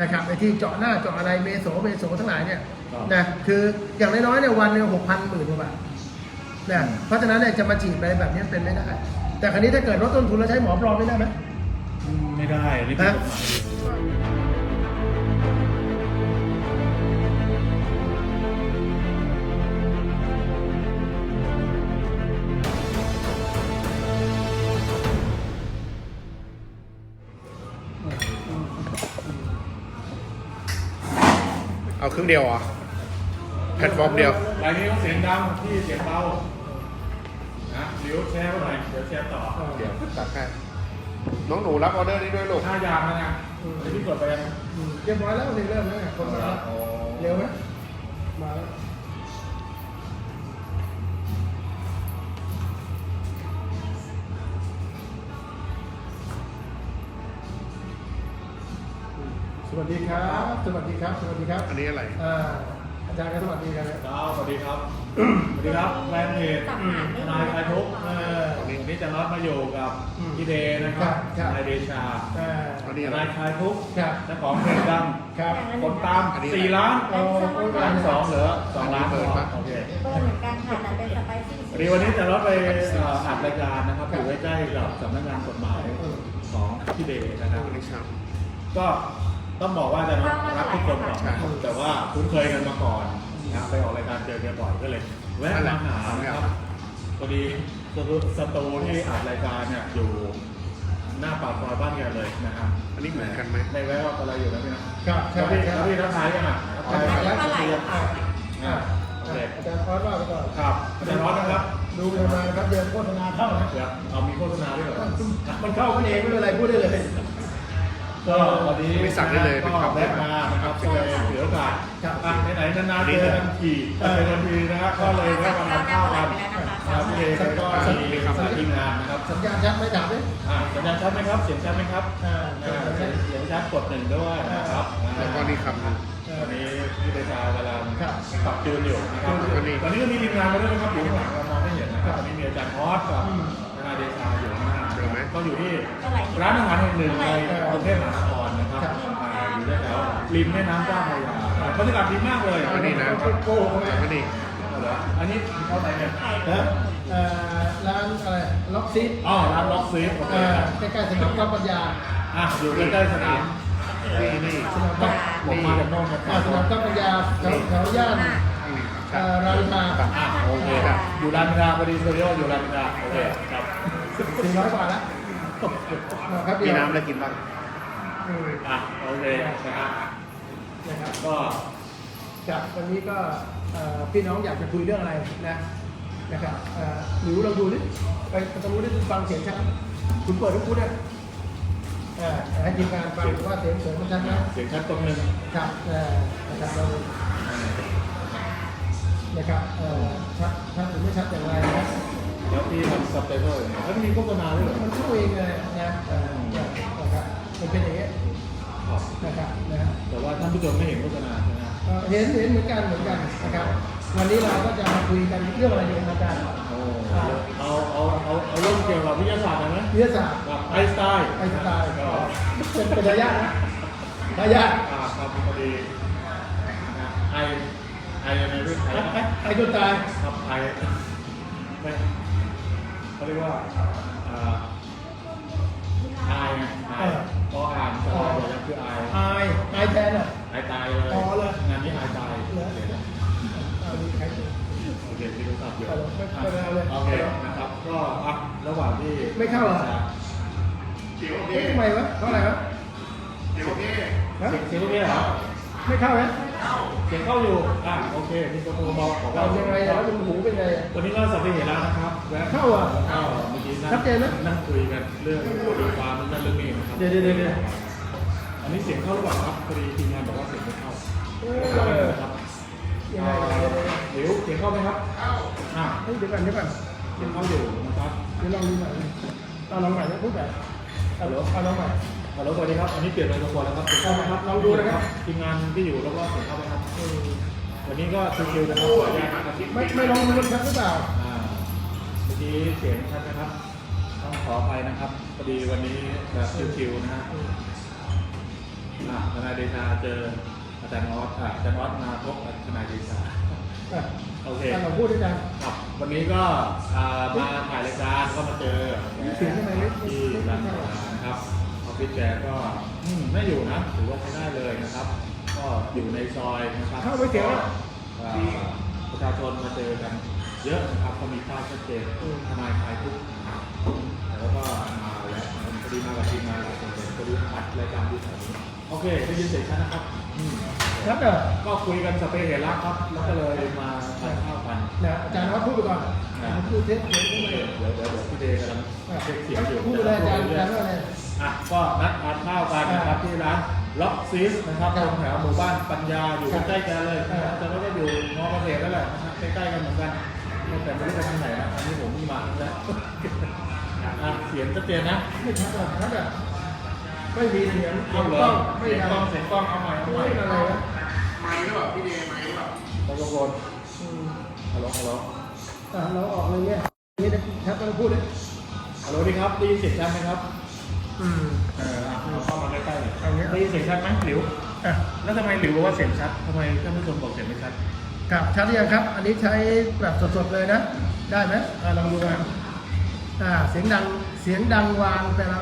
นะครับไอ้ที่เจาะหน้าเจาะอะไรเมโสเมโสทั้งหลายเนี่ยครับนะคืออย่างน้อยๆเนี่ยวันหนึงหกพันหมื่นกว่าบาทนะเพราะฉะนั้นเนี่ยจะมาฉีดไปแบบนี้เป็นไม่ได้ แต่ครั้นี้ถ้าเกิดลดต้นทุนแล้วใช้หมอปลอมไม่ได้ไหม ไม่ได้อันนี่ผิดกฎหมายอยู่ รื่องเดียวเหรอแพลตฟอร์มเดียวรายนี้ต้องเสียงดังที่เสียงเบานะเดี๋ยวแชร์ไปหน่อยเดี๋ยวแชร์ต่อเดี๋ยวตัดให้น้องหนูรับออเดอร์นี้ด้วยลูกห้ายางนะนะเดี๋ยวพี่กดไปยังอืมเรียบร้อยแล้วนี่เริ่มแล้วเนี่ยคนมาแล้วอ๋อเร็วไหมมาแล้ว วัสดีครับ สวัสดีครับ สวัสดีครับอันนี้อะไรอ่าอาจารย์ก็สวัสดีกันนะครับ สวัสดีครับ สวัสดีครับแฟนเพจทนายคลายทุกข์เออวันนี้จะน็อตมาอยู่กับอืมพี่เดย์นะครับครับทนายเดชาอ่าอันทนี้อะไรนายคลายทุกข์ครับเจ้าของเพจดังครับคนตามอันนี้สี่ล้านโอ้โหล้านสองเหลือสองล้านเปิดปะโอเคเปิดเหมือนกันค่ะแต่เป็นสไปซี่วันนี้วันนี้จะรถไปเอ่ออัดรายการนะครับอยู่ใกล้ๆกับสำนักงานกฎหมายของพี่เดย์นะครับอันนี้ครับก็ ต้องบอกว่าจะรักทุกคนก่อนนะครับแต่ว่าคุ้นเคยกันมาก่อนนะไปออกรายการเจอกันบ่อยก็เลยแวะมาหานะครับพอดีสตูสตูที่อัดรายการเนี่ยอยู่หน้าปากซอยบ้านแกเลยนะครับอันนี้เหมือนกันไหมในแวะว่าอะไรอยู่นะพี่นะครับใช่แล้วพี่ใช่แล้วพี่ทักทายยังอะทักทายอาจารย์ครับเท่าไหร่อะอ่าโอเคอาจารย์คอร์สว่าไปก่อนครับอาจารย์ร้อนนะครับดูกันมานะครับเดือนโฆษณาเข้านะเดี๋ยวเอามีโฆษณาด้วยเหรอมันเข้ากันเองไม่เป็นไรพูดได้เลย ก็วันนี้ไม่สั่งได้เลยก็เป็นคำแวะมานะครับก็เลยถือโอกาสครับอะไหนๆนานๆเจอกันขี่เจอกันทีนะครับก็เลยแวะมาทานข้าวกันนะครับพี่เอก็มีคำทีมงานนะครับสัญญาณชัดไหม่ถามดิอะสัญญาณชัดไหมครับเสียงชัดไหมครับอ่าอ่าเสียงเสียงชัดกดหนึ่งด้วยนะครับอ่าแล้วก็นี่คำหนึ่งวันนี้พี่เดชากำลังครับปรับจูนอยู่นะครับวันนี้ตอนนี้ก็มีทีมงานมาด้วยนะครับอยู่ข้างหลังเรามองไม่เห็นนะครับตอนนี้มีอาจารย์ฮอสกับ เจอไหมก็อยู่ที่ร้านอาหารแห่งหนึ่งในกรุงเทพมหานครนะครับอ่าอยู่แถวๆริมแม่น้ำเจ้าพระยาบรรยากาศดีมากเลยอันนี้นะโกหกไหมอันนี้เหรออันนี้เข้าไปเนี่ยนะเอ่อร้านอะไรล็อกซิตอ๋อร้านล็อกซีฟโอเคเอ่อครับใกล้ๆสนามกอล์ฟปัญญาอะอยู่ใกล้ๆสนามนี่นี่สนามกอล์ฟผมมาจากโน่นนะคอ่ารับสนามกอล์ฟปัญญาแถวแถวย่านอืมคเอ่รับอรามอินทราอะโอเคครับอยู่รามอินทราพอดีสตูดิโออยู่รามอินทราโอเคครับสี่ร้อยกว่าแล้ว ครับเดีมียวน้ำอะไรกินบ้างอืมอะโอเคนะครับนะครับก็ครับวันนี้ก็เอ่อพี่น้องอยากจะคุยเรื่องอะไรนะนะครับเอ่อหลิวเราดูนี่ไปตรงนู้นได้ฟังเสียงชัดคุณเปิดทุกคุณเนี่ยเอ่อให้ทีมงานฟังว่าเสียงเสียงมันชัดไหมเสียงชัดตรงหนึ่งครับเอ่อนะครับเรานะครับเอ่อชัดชัดหรือไม่ชัดอย่างไรนะ แล้วที่ทำซับไตเติลแล้วมีโฆษณาด้วยเหรอมันเข้าเองเลยนะเออเนี่ยนะครับมันเป็นอย่างเงี้ยครับนะครับนะฮะแต่ว่าท่านผู้ชมไม่เห็นโฆษณาใช่ไหมเอ่อเห็นเห็นเหมือนกันเหมือนกันนะครับ วันนี้เราก็จะมาคุยกันเรื่องอะไรดีอาจารย์โอ้เอาเอาเอาเอาเรื่องเกี่ยวกับวิทยาศาสตร์หน่อยไหมวิทยาศาสตร์กับไอน์สไตน์ไอน์สไตล์เป็นเป็นระยะนะระยะอ่าครับพอดีนะไอไอยังไงด้วยไอไอ้ไอ้ตัวตายครับไอไม่ เขาเรียกว่าอ่าไอไงไอพออ่านสลายบอกว่าคือไอไอายอายแทนอะไอตายเลยอ๋อเลยงานนี้ไอตายเหรอเอามีใครดูโอเคที่รู้จักอยู่เอาเลยไม่เป็นไรเลยโอเคนะครับก็อะระหว่างที่ไม่เข้าเหรอ เดี๋ยวเอ๊ะทำไมวะเพราะอะไรวะ เดี๋ยวนี่ฮะ เสียงเสียงโอเคเหรอ ไม่เข้านะ เสียงเข้าอยู่ อะโอเคมีคนโทรมาบอกว่าเรายังไงแล้วเป็นหูเป็นไงอะวันนี้ก็สับไปเห็นแล้วนะครับแวะเข้าอะเข้าเมื่อกี้นั่งชัดเจนนะนั่งคุยกันเรื่องดีความนั่นเรื่องนี้นะครับ เดี๋ยวเดี๋ยวเดี๋ยวเดี๋ยวอันนี้เสียงเข้าหรือเปล่าครับพอดีทีมงานบอกว่าเสียงไม่เข้าเอครับอยังไงเดี๋ยวเดี๋ยวเดี๋ยวเดี๋ยวเสียงเข้าไหมครับอะเฮ้ยเดี๋ยวก่อนเดี๋ยวก่อนเสียงเข้าอยู่นะครับเดี๋ยวลองดูใหม่เอาลองใหม่นะพูดใหม่เอาเอาลองใหม่ ฮัลโหลสวัสดีครับอันนี้เปลี่ยนไมโครโฟนแล้วครับเสียงเข้าไหมครับลองดูนะครับทีมงานที่อยู่รอบๆเสียงเข้าไหมครับเออวันนี้ก็ชิวๆนะครับขออนุญาตนะครับไม่ไม่ลองดูมันชัดหรือเปล่าอ่าเมื่อกี้เสียงชัดนะครับต้องขออภัยนะครับพอดีวันนี้แบบชิวๆนะฮะอะทนายเดชาเจออาจารย์ออสอะอาจารย์ออสมาพบกับทนายเดชาอะโอเคท่านลองพูดด้วยกันครับ วันนี้ก็อ่ามาถ่ายรายการก็มาเจอเสียงทำไมไม่ที่ร้าน อาหารนะครับออฟฟิศแกก็อืมไม่อยู่นะถือว่าใช้ได้เลยนะครับ ก็อยู่ในซอยนะครับเข้าไปเสียงแล้วอ่าประชาชนมาเจอกันเยอะนะครับก็มีภาพชัดเจนทนายคลายทุกข์แล้วก็มาแล้วพอดีมากับทีมงานหลายคนเลยพอดีอัดรายการที่แถวนี้โอเคได้ยินเสียงชัดนะครับอืมครับเด้อก็คุยกันสเปรย์เฮระครับ แล้วก็เลยมาทานข้าวกัน นะอาจารย์วัดพูดไปก่อนผมพูดเท็จเดี๋ยวพูดไปเดี๋ยวเดี๋ยวเดี๋ยวพี่เดย์กำลังเช็คเสียงอยู่พูดไปเลยอาจารย์อาจารย์ว่าอะไร อะก็นัดทานข้าวกันนะครับที่ร้านล็อกซีสนะครับคตรับรงแถวหมู่บ้านปัญญาอยู่ครับใกล้ๆกันเลยครับแต่ว่าก็อยู่มอเกษตรนั่นแหละนะครับใกล้ๆกันเหมือนกันแต่ไม่รู้ไปทางไหนนะอันนี้ผมเพิ่งมาครั้งแรกอะเสียงชัดเจนนะไม่ชัดหรอกชัดอะไม่มีเสียงเอาเหรกล้อองไม่เสียงดักล้องงเสียงกล้องเอาใหม่เอาใหม่ไม่อะไรนะไม้หรือเปล่าพี่เดย์ไม้หรือเปล่าไมโครโฟนอืมฮัลโหลฮัลโหลอะเราออกเลยเนี่ยนี่นะชัดต้องพูดเลยฮัลโหลดีครับได้ยินเสียงชัดไหมครับ อืมเอออะเอาเข้ามาใกล้ๆหน่อยเอาเนี้ยได้ยินเสียงชัดไหมหลิวอะแล้วทำไมหลิวบอกว่าเสียงชัดทำไมท่านผู้ชมบอกเสียงไม่ชัดครับชัดหรือยังครับ อันนี้ใช้แบบสดๆเลยนะ ได้ไหมอะลองดูกันอ่าเสียงดังเสียงดังวางแต่เรา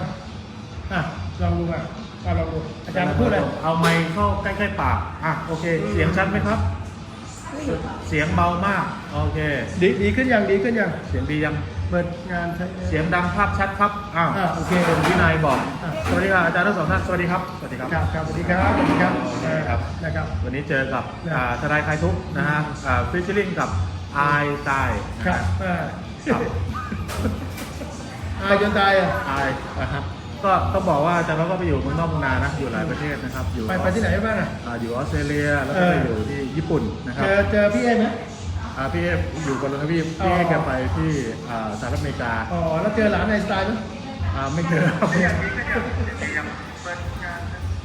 อะลองดูกันอะลองดูอาจารย์พูดเลยเอาไมค์เข้าใกล้ๆปากอะโอเค เสียงชัดไหมครับ เสียงเบามาก โอเค ดีดีขึ้นยังดีขึ้นยัง เสียงดียัง เปิดงานใช้ เสียงดังภาพชัดครับอ้าวอะโอเคคุณวินัยบอก อะสวัสดีครับอาจารย์ทั้งสองท่าน สวัสดีครับ สวัสดีครับ ครับครับสวัสดีครับสวัสดีครับโอเคครับ นะครับ วันนี้เจอกับครับ อ่าทนายคลายทุกข์นะฮะฟิชชิ่งกับไอตายนะคฮะรับอ่าครับอายจนตายอะไอนะครับก็ต้องบอกว่าอาจารย์เราก็ไปอยู่เมืองนอกเมืองนานะ อยู่หลายประเทศนะครับ อยู่ไปไปที่ไหนบ้างอะ อ่าอยู่ออสเตรเลีย แล้วก็ไปเอออยู่ที่ญี่ปุ่นนะครับเจอเจอพี่เอไหม อ่าพี่เอฟอยู่คนละทวีปอ๋พี่อเอฟแกไปที่อ่าสหรัฐอเมริกาอ๋อแล้วเจอหลานในสไตล์ไหมอ่าไม่เจอครับ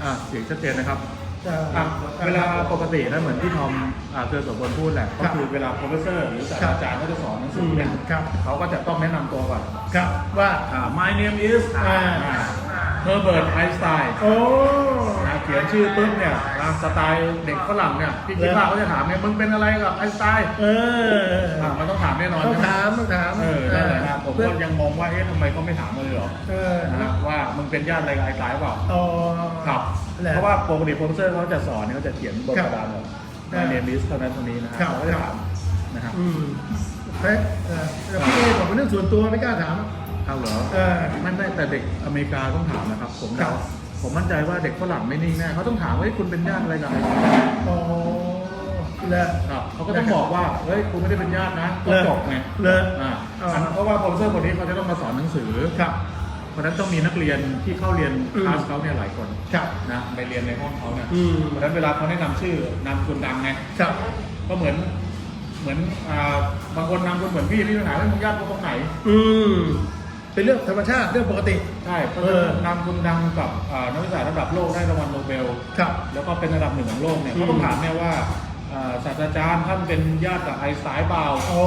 อ่าเสียงชัดเจนนะครับเจออะเวลาปกตินะเหมือนที่ทอมอ่าเคยสมบูรณ์พูดแหละก็คือเวลา professor หรือศาสตราจารย์เขาจะสอนหนังสือเนี่ยครับเขาก็จะต้องแนะนำตัวก่อนครับว่าอ่า my name is อ่า Herbert Einstein โอ้นะเขียนชื่อปุ๊บเนี่ยนะสไตล์เด็กฝรั่งเนี่ยพี่คิดว่าเขาจะถามเนี่ยมึงเป็นอะไรกับไอน์สไตน์เอออะมันต้องถามแน่นอนต้องใช่ไหถามต้องถามเออนั่นแหละนะผมเพื่อก็ยังงงว่าเอ๊ะทำไมเขาไม่ถามมาเลยเหรอเออนะฮะว่ามึงเป็นญาติอะไรกับไอน์สไตน์เปล่าอ๋อครับแหละเพราะว่าปกติโปรเฟสเซอร์เขาจะสอนเนี่ยเขาจะเขียนบนครักบระดานแบบอ่าในเรียนลิสเท่านั้นเท่านี้นะฮะครับเขาก็จะถามนะครับอืมเฮ้ยเออแต่พี่เอบอกเป็นเรื่องส่วนตัวไม่กล้าถามเอาเหรอเออไม่ไม่แต่เด็กอเมริกาต้องถามนะครับผมครัเดาบ ผมมั่นใจว่าเด็กฝรั่งไม่นิ่งแน่เขาต้องถามว่าเฮ้ยคุณเป็นญาติอะไรกับไอน์สไตน์อ๋อเลยครับเขาก็ต้องบอกว่าเฮ้ยกูไม่ได้เป็นญาตินะก็เลยจบไงเลยอ่าอ๋อเพราะว่าโปรเฟสเซอร์คนนี้เขาจะต้องมาสอนหนังสือ ครับ เพราะฉะนั้นต้องมีนักเรียนที่เข้าเรียนอืมคลาสเขาเนี่ยหลายคนครับ นะไปเรียนในห้องเขาเนี่ยอืม เพราะฉะนั้นเวลาเขาแนะนำชื่อนามสกุลดังไงครับ ก็เหมือนเหมือนอ่าบางคนนามสกุลเหมือนพี่พี่ปัญหาว่ามึงญาติกูตรงไหน อืม เป็นเรื่องธรรมชาติเรื่องปกติ ใช่เพราะเอฉะอนั้นนามสกุลดังกับอ่านักวิชาการระดับโลกได้รางวัลโนเบล ครับ แล้วก็เป็นระดับหนึ่งของโลกเนี่ยอืมเขาต้องถามเนี่ยว่าอ่าศาสตราจารย์ท่านเป็นญาติกับไอน์สไตน์เปล่าโอ้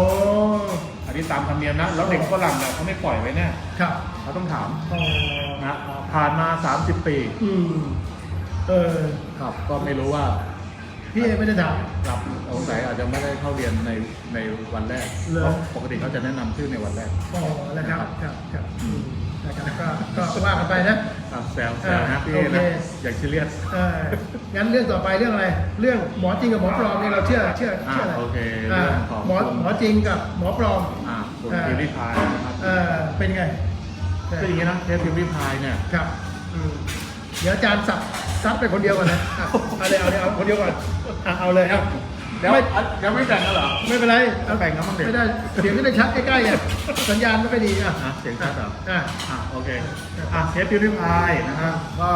อันนี้ตามธรรมเนียมนะ แล้วเด็กฝรั่งเนี่ยเขาไม่ปล่อยไว้แน่ครับเขาต้องถามอ๋อนะผ่านมา 30 ปี อืมเออ ครับ ก็ไม่รู้ว่า พี่เอไม่ได้ถาม ครับสงสัยอาจจะไม่ได้เข้าเรียนในในวันแรกเหรอ เพราะปกติเขาจะแนะนำชื่อในวันแรก อ๋อแล้วครับครับครับอืมนะครับก็ก็ว่ากันไปนะอะแซวแซวนะอ่าพี่โอเคนะอย่าซีเรียสเอองั้นเรื่องต่อไปเรื่องอะไร เรื่องหมอจริงกับหมอปลอมนี่เราเชื่อเชื่ออ่าเชื่ออะไรโอเคอ่าเรื่องของหมอหมอจริงกับหมอปลอม อ่าคุณอ่า พิมพ์ริพายนะครับเออเป็นไงคืออย่างนี้นะเทปพิมพ์ริพายเนี่ย ครับอืมเดี๋ยวอาจารย์สับ ซัดไปคนเดียวก่อนนะอะเอาเลยเอาเลยเอาคนเดียวก่อนอะเอาเลยครับเดี๋ยวไม่อะยังไม่แต่งกันเหรอ ไม่เป็นไรเอาแบ่งกันบ้างดิ ไม่ได้เสียงไม่ได้ชัดใกล้ๆอะสัญญาณไม่ค่อยดีอะอะเสียงชัดเหรออะ อะโอเคอะเทปพิมพ์ริพายนะครับก็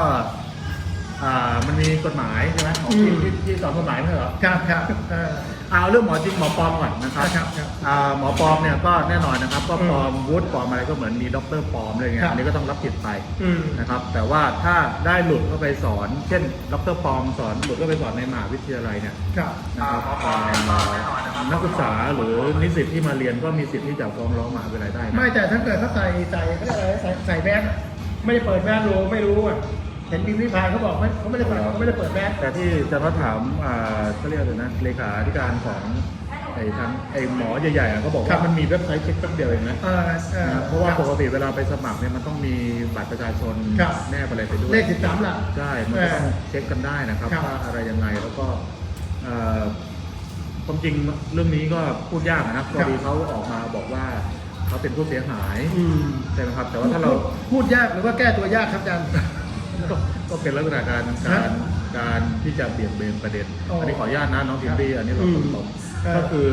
อ่ามันมีกฎหมายใช่ไหมของที่ที่ที่สอนกฎหมายไม่ใช่เหรอ ครับครับเออ เอาเรื่องหมอจริงหมอปลอมก่อนนะครับครับครับอ่าหมอปลอมเนี่ยก็แน่นอนนะครับก็อืมปลอมวุฒิปลอมอะไรก็เหมือนมีด็อกเตอร์ปลอมอะไรเงี้ครัยบ อันนี้ก็ต้องรับผิดไปอืม นะครับแต่ว่าถ้าได้หลุดเข้าไปสอน เช่นด็อกเตอร์ปลอมสอนหลุดเข้าไปสอนในมหาวิทยาลัยเนี่ยครับ นะครับอ่านักศึกษาหรือนิสิตที่มาเรียนก็มีสิทธิ์ที่จะฟ้องร้องมหาวิทยาลัยได้นะ ไม่แต่ถ้าเกิดเขาใส่ใส่เขาเรียกอะไรใส่ใส่แมสไม่ได้เปิดแมสรู้ไม่รู้อะ เห็นพิมพ์ริพายเขาบอกไม่เขาไม่ได้เปิดเขาไม่ได้เปิดแมสแต่ที่จะมาถามอ่าเขาเรียกอะไรนะเลขาธิการของไอ้ทั้งไอ้หมอใหญ่ๆอะเขาบอกครัว่าบมันมีเว็บไซต์เช็คแป๊บเดียวเองนะเออเออ นะเพราะว่าปกติเวลาไปสมัครเนี่ยมันต้องมีบัตรประชาชนครับ แนบอะไรไปด้วย เลขสิบสามหลัก ใช่ มันก็ต้องเช็คกันได้นะครับครับว่าอะไรยังไงแล้วก็เอ่อความจริงเรื่องนี้ก็พูดยากนะครับพอดีเขาออกมาบอกว่าเขาเป็นผู้เสียหายอืมใช่ไหมครับ แต่ว่าถ้าเราพูดยากหรือว่าแก้ตัวยากครับอาจารย์ ก็ก็เป็นลักษณะการการการที่จะเบี่ยงเบนประเด็น อ๋ออัอันนี้ขออนุญาตนะน้องพิมพ์ดีอันนี้เราอืมตรงเออๆก็คือ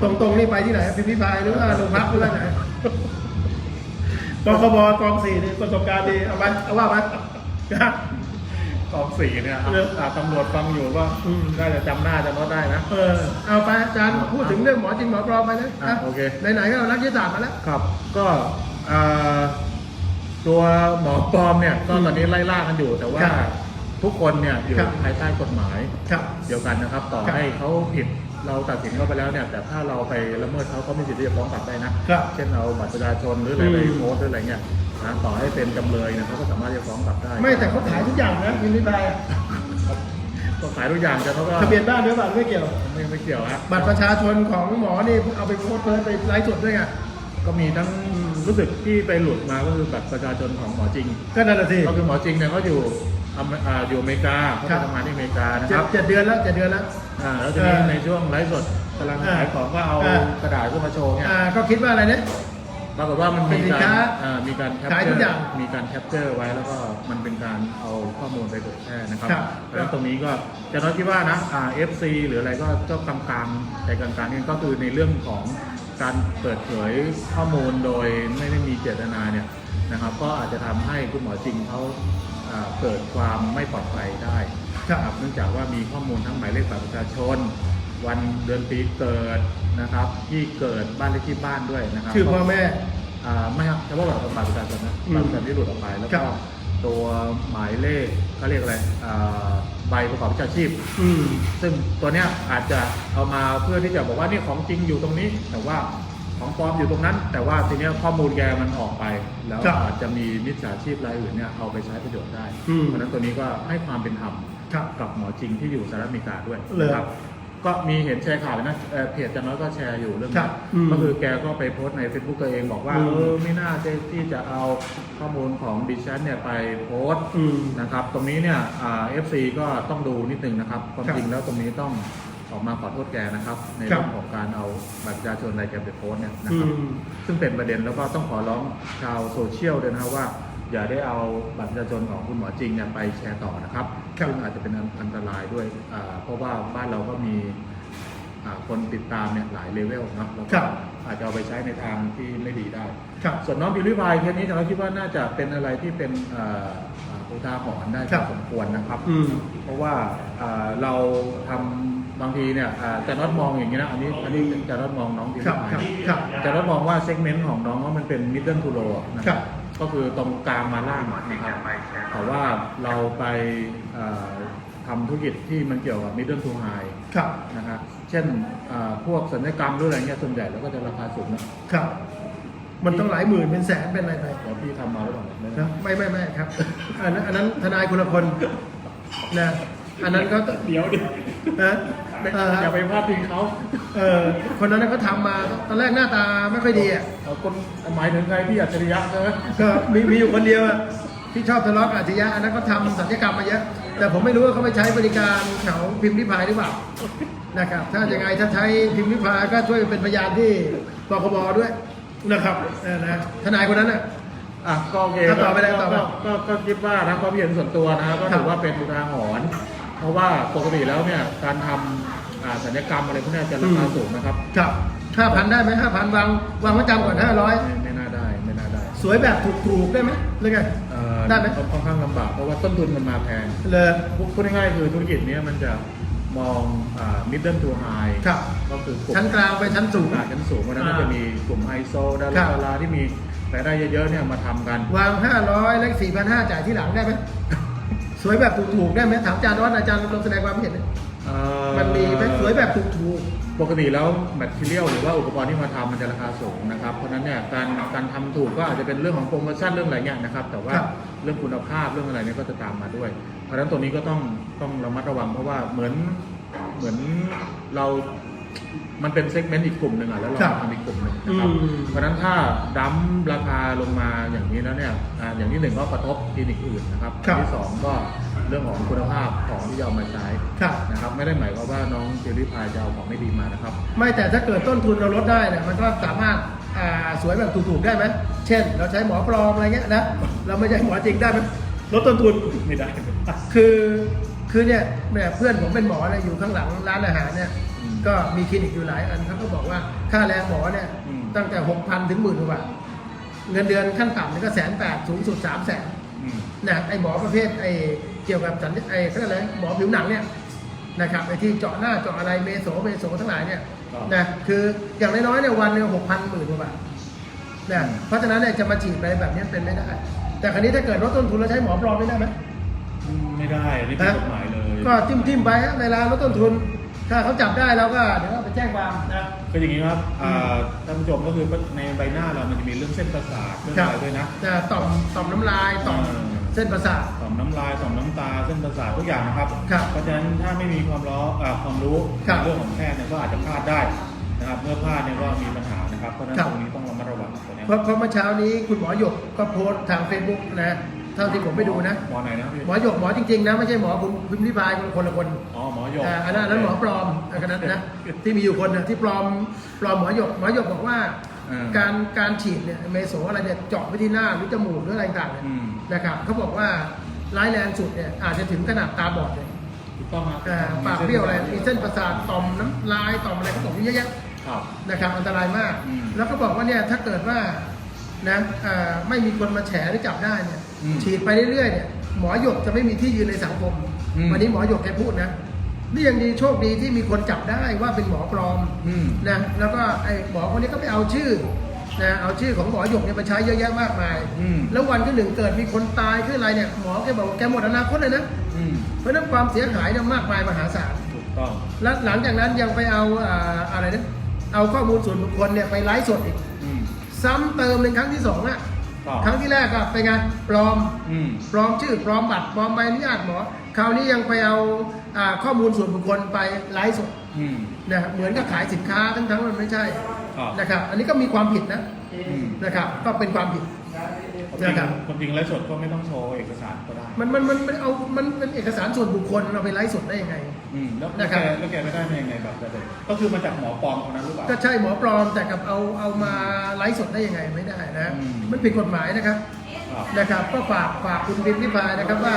ตรงตรงๆนี่ไปที่ไหนพิมพ์ริพายหรือว่าโรงพักหรือว่าไหนกคบกองสี่นี่ประสบการณ์ดีเอาไปเอาว่าไปนะกองสี่เนี่ยเอออ่าตำรวจฟังอยู่ก็อืมได้จะจำหน้าจำโน้ตได้นะ เออเอาไปอาจารย์พูดถึงเรื่องหมอจริงหมอปลอมไปนะอะโอเค ไหนๆก็เอานักวิทยาศาสตร์มาแล้ว ครับก็เอ่อ ตัวหมอปลอมเนี่ยก็อืมตอนนี้ไล่ล่ากันอยู่ แต่ว่าครับทุกคนเนี่ยอยู่ครับภายใต้กฎหมายครับเดียวกันนะครับ ต่อครับให้เขาผิดเราตัดสินเขาไปแล้วเนี่ย แต่ถ้าเราไปละเมิดเขาเขาไม่สิทธิ์ที่จะฟ้องกลับได้นะครับ เช่นเอาบัตรประชาชนหรืออะไรไปอืมโพสต์หรืออะไรเงี้ยนะต่อให้เป็นจำเลยเนี่ยเขาก็สามารถจะฟ้องกลับได้ไม่แต่เขาขายทุกอย่างนะพิมพ์ริพายก็ขายทุกอย่างแต่เขาก็ทะเบียนบ้านด้วยบ้านไม่เกี่ยว ไม่ไม่เกี่ยวฮะบัตรประชาชนของหมอนี่เอาไปโพสต์เพิ่มไปไลฟ์สดด้วยไง ก็มีทั้ง รู้สึกที่ไปหลุดมาก็คือบัตรประชาชนของหมอจริงก็นั่นแหละสิ ก็คือหมอจริงเนี่ยเขาอยู่อเมอ่าอยู่อเมริกาเขาครัไปบทำงานที่อเมริกานะคเจ็ดรับเจ็ดเดือนแล้วเจ็ดเดือนแล้ว อ่าแล้วทีนี้เออในช่วงไลฟ์สดกำลังเออขายของก็เอาเออกระดาษขึ้นมาโชว์เนี่ย อ่าก็คิดว่าอะไรเนี่ย ปรากฏว่ามันมีเป็นสินการค้าอ่ามีการแคปขายเจทุอกอย่างร์มีการแคปเจอร์ไว้แล้วก็มันเป็นการเอาข้อมูลไปเผยแพร่นะครับครับแล้วตรงนี้ก็จะน้อยที่ว่านะอ่า FC หรืออะไรก็ก็กลางๆแต่กลางๆนี่ก็คือในเรื่องของ การเปิดเผยข้อมูลโดยไม่ได้มีเจตนาเนี่ยนะครับ ก็อาจจะทำให้คุณหมอจริงเขาอ่าเกิดความไม่ปลอดภัยได้ครับเนื่องจากว่ามีข้อมูลทั้งหมายเลขบัตรประชาชน วันเดือนปีเกิดนะครับ ที่เกิดบ้านเลขที่บ้านด้วยนะครับชื่อพ่อแม่อ่าไม่ครับเฉพาะบัตรประชาชนนะอืมบัตรประชาชนที่หลุดออกไปแล้วครัก็บตัวหมายเลขเขาเรียกอะไรอ่า ใบประกอบวิชาชีพ อืม ซึ่งตัวเนี้ยอาจจะเอามาเพื่อที่จะบอกว่านี่ของจริงอยู่ตรงนี้ แต่ว่าของปลอมอยู่ตรงนั้น แต่ว่าทีเนี้ยข้อมูลแกมันออกไป แล้วครับอาจจะมีมิจฉาชีพรายอื่นเนี่ยเอาไปใช้ประโยชน์ได้อืมเพราะฉะนั้นตัวนี้ก็ให้ความเป็นธรรมครับกับหมอจริงที่อยู่สหรัฐอเมริกาด้วยเลยนะครับ ก็มีเห็นแชร์ข่าวเลยนะเอ่อเพจจันน้อยก็แชร์อยู่เรื่องครันี้บอืมก็คือแกก็ไปโพสต์ใน Facebook ตัวเองบอกว่าอืม เออไม่น่าจะที่จะเอาข้อมูลของดิฉันเนี่ยไปโพสต์ อืม นะครับตรงนี้เนี่ยอ่า FC ก็ต้องดูนิดนึงนะครับความครับจริงแล้วตรงนี้ต้องออกมาขอโทษแกนะครับ ในครัเรื่บองของการเอาบัตรประชาชนอะไรแกไปโพสต์เนี่ยนะอืครับม ซึ่งเป็นประเด็นแล้วก็ต้องขอร้องชาวโซเชียลด้วยนะครับว่า อย่าได้เอาบัตรประชาชนของคุณหมอจริงเนี่ยไปแชร์ต่อนะครับครับซึ่งอาจจะเป็นอันตรายด้วยอ่าเพราะว่าบ้านเราก็มีอ่าคนติดตามเนี่ยหลายเลเวลเนาะแล้วครัก็บอาจจะเอาไปใช้ในทางที่ไม่ดีได้ครับส่วนน้องพิริพายเคสนี้เราคิดว่าน่าจะเป็นอะไรที่เป็นอ่าอ่าอุทาหรณ์ได้พครัอบสมควรนะครับอืมเพราะว่าอ่าเราทำบางทีเนี่ยอ่าแต่น็อตมองอย่างนี้นะ อันนี้อันนี้จะน็อตมองน้องพิริครับพายครับครับแต่น็อตมองว่าเซกเมนต์ของน้องว่ามันเป็น middle to low นะคครัรับบ ก็คือตรงกลางมาล่างนะครับ แต่ว่าเราไปอ่าทำธุรกิจที่มันเกี่ยวกับ middle to high ครับนะครับเช่นอ่าพวกสัญญกรรมหรืออะไรเงี้ยส่วนใหญ่แล้วก็จะราคาสูงนะครับ มันต้องหลายหมื่นเป็นแสนเป็นอะไรไปเดี๋ยวพี่ทำมาหรือเปล่าไม่นะนะไม่ไม่ไม่ครับอันนั้นอันนั้นทนายคนละคนนะอันนั้นก็เดี๋ยวดินะ เออ อย่าไปพลาดพิงเขาเออคนนั้นเขาทำมาตอนแรกหน้าตาไม่ค่อยดีอะเอาคนหมายถึงใครพี่อัจฉริยะใช่ไหมก็มีมีอยู่คนเดียวอะที่ชอบทะเลาะกับอาชญะอันนั้นเขาทำศัลยกรรมมาเยอะแต่ผมไม่รู้ว่าเขาไปใช้บริการแถวพิมพ์ริพายหรือเปล่านะครับ ถ้าอย่างไงถ้าใช้พิมพ์ริพายก็ช่วยเป็นพยานที่ปคบด้วยนะครับเออนะทนายคนนั้นอะ อะก็โอเคอะต่อไปเลยต่อไปก็ก็ก็คิดว่านะความเห็นส่วนตัวนะครับก็ครัถืบอว่าเป็นอุทาหรณ์ เพราะว่าปกติแล้วเนี่ยการทำอ่าศัลยกรรมอะไรพวกเนี้ยจะราคาสูงนะครับ ครับห้าพันได้ไหมห้าพันวางวางมัดจำก่อนห้าร้อยไม่ไม่น่าได้ไม่น่าได้ สวยแบบถูกๆได้ไหมหรือไงเอ่อได้ไหมค่อนข้างลำบากเพราะว่าต้นทุนมันมาแพงเลยพูดง่ายๆคือธุรกิจเนี้ยมันจะมองอ่า middle to high ครับก็คือกลุ่มชั้นกลางไปชั้นสูงตลาดชั้นสูงเพราะฉะนั้นอ่าก็จะมีกลุ่มไฮโซดาครัราบดาราที่มีรายได้เยอะๆเนี่ยมาทำกัน วางห้าร้อยแล้วสี่พันห้าจ่ายที่หลังได้ไหม สวยแบบถูกๆได้ไหมถามอาจารย์ว่าอาจารย์ลองแสดงความคิดเห็นหน่อยเอ่อมันมีไหมสวยแบบถูกปกติแล้วแมทเทียลหรือว่าอุปกรณ์ที่มาทำมันจะราคาสูงนะครับ เพราะฉะนั้นเนี่ยการการทำถูกก็อาจจะเป็นเรื่องของโปรโมชั่นเรื่องอะไรเงี้ยนะครับ แต่ว่าครับเรื่องคุณภาพเรื่องอะไรเนี่ยก็จะตามมาด้วย เพราะฉะนั้นตัวนี้ก็ต้องต้องระมัดระวังเพราะว่าเหมือนเหมือนเรา มันเป็นเซกเมนต์อีกกลุ่มหนึ่งอะแล้วเราครับทำอีกกลุ่มหนึ่งนะครับอืมเพราะฉะนั้นถ้าดั้มราคาลงมาอย่างนี้แล้วเนี่ยอ่าอย่างที่หนึ่งก็กระทบคลินิกอื่นนะครับครับอันที่สองก็เรื่องของคุณภาพของที่จะเอามาใช้ๆครับนะครับไม่ได้หมายความว่าน้องเจลลี่พายจะเอาของไม่ดีมานะครับ ไม่แต่ถ้าเกิดต้นทุนเราลดได้เนี่ยมันก็สามารถอ่าสวยแบบถูกๆได้ไหมเช่น เราใช้หมอปลอมอะไรเงี้ยนะเราไม่ใช่หมอจริงได้ไหมลดต้นทุนไม่ได้คือคือเนี่ยเนี่ยเพื่อนผมเป็นหมอเนี่ยอยู่ข้างหลังร้านอาหารเนี่ยอืม ก็มีคลินิกอยู่หลายอันเขาก็บอกว่าค่าแรงหมอเนี่ยอืม ตั้งแต่หกพันถึงหมื่นกว่าบาทเงินเดือนขั้นต่ำเนี่ยก็แสนแปดสูงสุดสามแสนอืม นะไอหมอประเภทไอเกี่ยวกับสัญไอเขาเรียกอะไรหมอผิวหนังเนี่ยนะครับไอที่เจาะหน้าเจาะอะไรเมโสเมโสทั้งหลายเนี่ยครับ นะคืออย่างน้อยๆเนี่ยวันเนี่ยหกพันหมื่นกว่าบาทนะอืมเพราะฉะนั้นเนี่ยจะมาฉีดอะไรแบบนี้เป็นไม่ได้ แต่ครั้นี้ถ้าเกิดลดต้นทุนแล้วใช้หมอปลอมไม่ได้ไหมอืมไม่ได้อันนี้ผิดกฎหมายเลย ก็จิ้มจิ้มๆไปฮะในร้านลดต้นทุน ถ้าเขาจับได้เราก็เดี๋ยวเราไปแจ้งความนะ คืออย่างนี้ครับอ่าท่านผู้ชมก็คือในใบหน้าเรามันจะมีเรื่องเส้นประสาทเรื่องอะไรด้วยนะ จะต่อมต่อมน้ำลายต่อมเออ เส้นประสาท ต่อมน้ำลายต่อมน้ำตาเส้นประสาททุกอย่างนะครับ ครับเพราะฉะนั้นถ้าไม่มีความรู้อ่าความรู้ครับในเรื่องของแพทย์เนี่ยก็อาจจะพลาดได้นะครับเมื่อพลาดเนี่ยก็มีปัญหานะครับเพราะฉะนั้นครับ ตรงนี้ต้องระมัดระวังตัวเนี้ย เพราะเพราะเมื่อเช้านี้คุณหมอหยกก็โพสต์ทางเฟซบุ๊กนะ เท่าที่ผมไปดูนะ หมอไหนนะพี่หมอหยกหมอจริงๆนะไม่ใช่หมอผมพิมพ์ริพายคนละคนอ๋อหมอหยกอ่าอันนั้นอันนั้นหมอปลอมอันนั้นนะที่มีอยู่คนนะที่ปลอมปลอมหมอหยกหมอหยกบอกว่า เออการการฉีดเนี่ยเมโสอะไรเนี่ยเจาะไปที่หน้าหรือจมูกหรืออะไรต่างๆเนี่ยอืม นะครับเขาบอกว่าร้ายแรงสุดเนี่ยอาจจะถึงขนาดตาบอดเลยถูกต้องครับอ่าปากเบี้ยวอะไรมีเส้นประสาทต่อมน้ำลายต่อมอะไรเขาบอกมีเยอะแยะ ครับ นะครับอันตรายมาก อืม แล้วก็บอกว่าเนี่ยถ้าเกิดว่านะอ่าไม่มีคนมาแฉหรือจับได้เนี่ยอืม ฉีดไปเรื่อยๆเนี่ยหมอหยกจะไม่มีที่ยืนในสังคม อืมวันนี้หมอหยกแกพูดนะนี่ยังดีโชคดีที่มีคนจับได้ว่าเป็นหมอปลอมอืม นะแล้วก็ไอ้หมอคนนี้ก็ไปเอาชื่อนะเอาชื่อของหมอหยกเนี่ยมาใช้เยอะแยะมากมาย อืม แล้ววันที่หนึ่งเกิดมีคนตายขึ้นอะไรเนี่ยหมอแกบอกว่าแกหมดอนาคตเลยนะอืม เพราะฉะนั้นความเสียหายเนี่ยมากมายมหาศาล ถูกต้อง และหลังจากนั้นยังไปเอาอ่าอะไรนะเอาข้อมูลส่วนบุคคลเนี่ยไปไลฟ์สดอีก อืม ซ้ำเติมเป็นครั้งที่สองอะ ครับครั้งที่แรกก็เป็นไงปลอมอืมปลอมชื่อปลอมบัตรปลอมใบอนุญาตหมอคราวนี้ยังไปเอาอ่าข้อมูลส่วนบุคคลไปไลฟ์สดอืมนะครับเหมือนกับขายสินค้าทั้งทั้งๆมันไม่ใช่ครับนะครับ อันนี้ก็มีความผิดนะอืมนะครับ ก็เป็นความผิด ความจริงนะครับ ความจริงไลฟ์สดก็ไม่ต้องโชว์เอกสารก็ได้มันมันมันมันเอามันเป็นเอกสารส่วนบุคคลเราไปไลฟ์สดได้ยังไง อืมแล้วนะแล้วครัแกบแล้วแกไม่ได้มายังไงแบบจะเป็นก็คือมาจากหมอปลอมคนนั้นหรือเปล่า ก็ใช่หมอปลอมแต่กับเอาเอามาไลฟ์สดได้ยังไงไม่ได้นะอืม มันผิดกฎหมายนะครับ ครับ นะครับก็ฝากฝากคุณบินพิพายนะครับว่า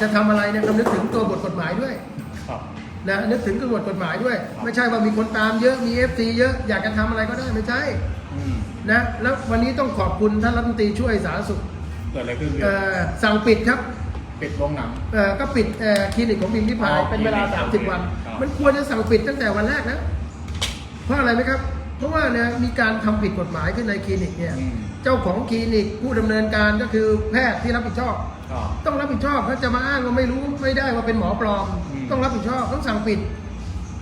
จะทำอะไรเนี่ยคำนึกถึงตัวบทกฎหมายด้วยครับ นะนึกถึงตัวบทกฎหมายด้วย ไม่ใช่ว่ามีคนตามเยอะมี FC เยอะอยากจะทำอะไรก็ได้ไม่ใช่อืม นะแล้ววันนี้ต้องขอบคุณท่านรัฐมนตรีช่วยสาธารณสุขเกิดอะไรขึ้นพี่เอ่อสั่งปิดครับปิดโรงหนัง เอ่อก็ปิดเอ่อคลินิกของบินพิพายอ๋อเป็นเวลา คลินิก30 วัน ครับ มันควรจะสั่งปิดตั้งแต่วันแรกนะเพราะอะไรไหมครับ เพราะว่าเนี่ยมีการทำผิดกฎหมายขึ้นในคลินิกเนี่ยอืมเจ้าของคลินิกผู้ดำเนินการก็คือแพทย์ที่รับผิดชอบครับต้องรับผิดชอบเขาจะมาอ้างว่าไม่รู้ไม่ได้ว่าเป็นหมอปลอม อืม ต้องรับผิดชอบต้องสั่งปิด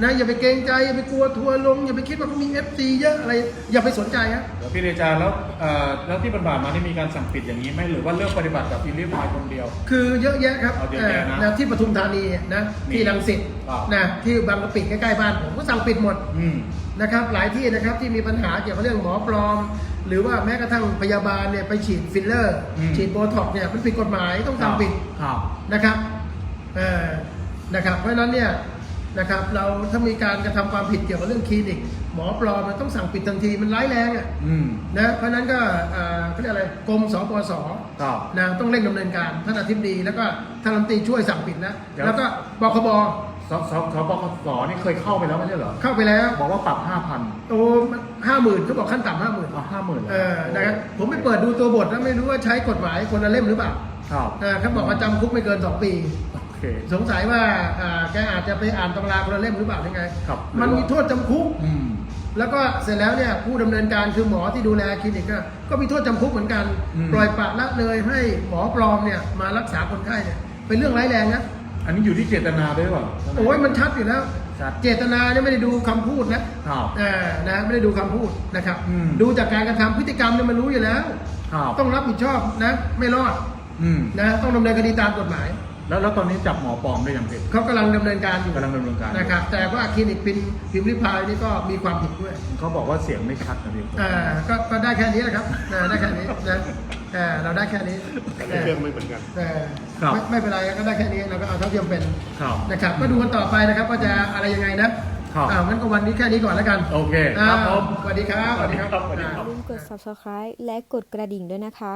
นะอย่าไปเกรงใจอย่าไปกลัวทัวร์ลงอย่าไปคิดว่าเขามีเอฟซีเยอะอะไรอย่าไปสนใจฮะเดี๋ยวพี่เดชาแล้วเอ่อแล้วที่ผ่านๆมานี่มีการสั่งปิดอย่างนี้ไหมหรือว่าเลือกปฏิบัติกับอินดี้พายคนเดียว คือเยอะแยะครับเอาเยอะแยะนะเอ่อที่ปทุมธานีนะมีที่รังสิตครับนะที่บางกะปิใกล้ๆบ้านผมก็สั่งปิดหมด อืม นะครับหลายที่นะครับที่มีปัญหาเกี่ยวกับเรื่องหมอปลอม หรือว่าแม้กระทั่งพยาบาลเนี่ยไปฉีดฟิลเลอร์ อืม ฉีดโบท็อกซ์เนี่ยมันผิดกฎหมายต้องสั่งปิดครับ นะครับเอ่อนะครับเพราะฉะนั้นเนี่ย นะครับ เราถ้ามีการกระทำความผิดเกี่ยวกับเรื่องคลินิก หมอปลอมมันต้องสั่งปิดทันทีมันร้ายแรงอะอืม นะเพราะฉะนั้นก็เอ่อเขาเรียกอะไรกรมสปสครับนะต้องเร่งดำเนินการท่านอธิบดีแล้วก็ท่านรัฐมนตรีช่วยสั่งปิดนะเดี๋ยว แล้วก็บคบสสสบกสนี่เคยเข้าไปแล้วไม่ใช่เหรอ เข้าไปแล้วบอกว่าปรับห้าพันโอ้ห้าหมื่นเขาบอกขั้นต่ำห้าหมื่นห้าหมื่นเออนะครับผมไปเปิดดูตัวบทแล้วไม่รู้ว่าใช้กฎหมายคนละเล่มหรือเปล่า ครับเออเขาบอกว่าจำคุกไม่เกินสองปีโอ เค สงสัยว่าอ่าแกอาจจะไปอ่านตำราคนละเล่มหรือเปล่ายังไง ครับ มันมีโทษจำคุก อืม แล้วก็เสร็จแล้วเนี่ยผู้ดำเนินการคือหมอที่ดูแลคลินิกก็ก็มีโทษจำคุกเหมือนกัน อืม ปล่อยปละละเลยให้หมอปลอมเนี่ยมารักษาคนไข้เนี่ยเป็นเรื่องร้ายแรงนะอันนี้อยู่ที่เจตนาด้วยเปล่า โอ้ยมันชัดอยู่แล้ว ชัด เจตนาเนี่ยไม่ได้ดูคำพูดนะครับ อ่านะไม่ได้ดูคำพูดนะครับ อืม ดูจากการกระทำพฤติกรรมเนี่ยมันรู้อยู่แล้ว ครับต้องรับผิดชอบนะ ไม่รอดอืม นะต้องดำเนินคดีตามกฎหมาย แล้วแล้วตอนนี้จับหมอปลอมได้ยังพี่เขากำลังดำเนินการอยู่กำลังดำเนินการอยู่นะครับ แต่ว่าคลินิกพิมพ์พิมพ์ริพายนี่ก็มีความผิดด้วยเขาบอกว่าเสียงไม่ชัดนะพี่อ่าก็ก็ได้แค่นี้แหละครับอ่าได้แค่นี้นะอ่าเราได้แค่นี้แต่ในเครื่องไม่เหมือนกันเออไม่ไม่เป็นไรก็ได้แค่นี้เราก็เอาเท่าที่จำเป็นครับ นะครับก็ดูกันต่อไปนะครับว่าจะอะไรยังไงนะครับ อ่างั้นก็วันนี้แค่นี้ก่อนแล้วกันโอเคอ่าครับผม สวัสดีครับสวัสดีครับสวัสดีครับอ่าอย่าลืมกด subscribe และกดกระดิ่งด้วยนะคะ